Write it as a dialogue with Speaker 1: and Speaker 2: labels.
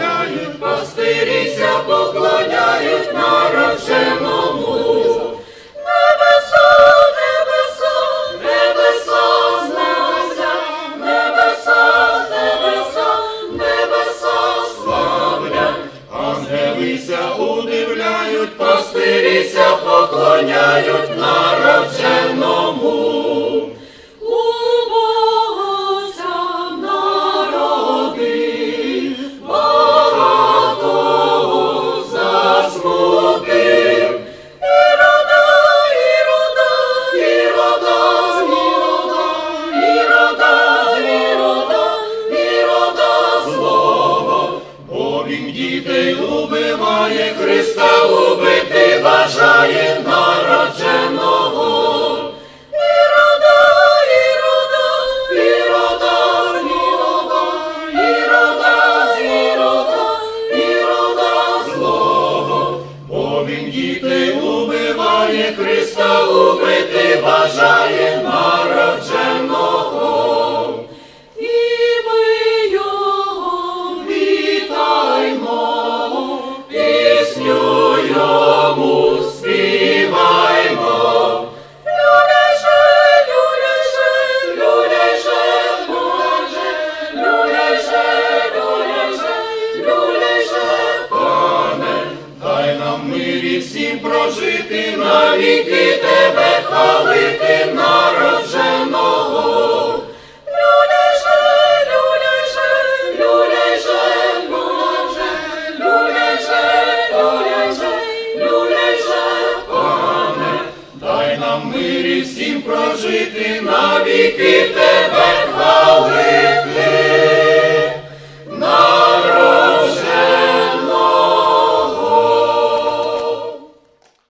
Speaker 1: поклоняють, пастиріся, поклоняють народженому. Небеса, небеса, небеса, небеса, небеса, небеса, небеса, славлять, удивляють, пастиріся, поклоняють народження. бажає Христа убити, бажає народженого. Ірода, ірода, ірода, злоба, ірода, ірода, ірода, злого, бо діти убиває, Христа убити бажає. нам мирі всім прожити, навіки тебе хвалити, народженого. Дай нам мирі всім прожити навіки тебе хвалити.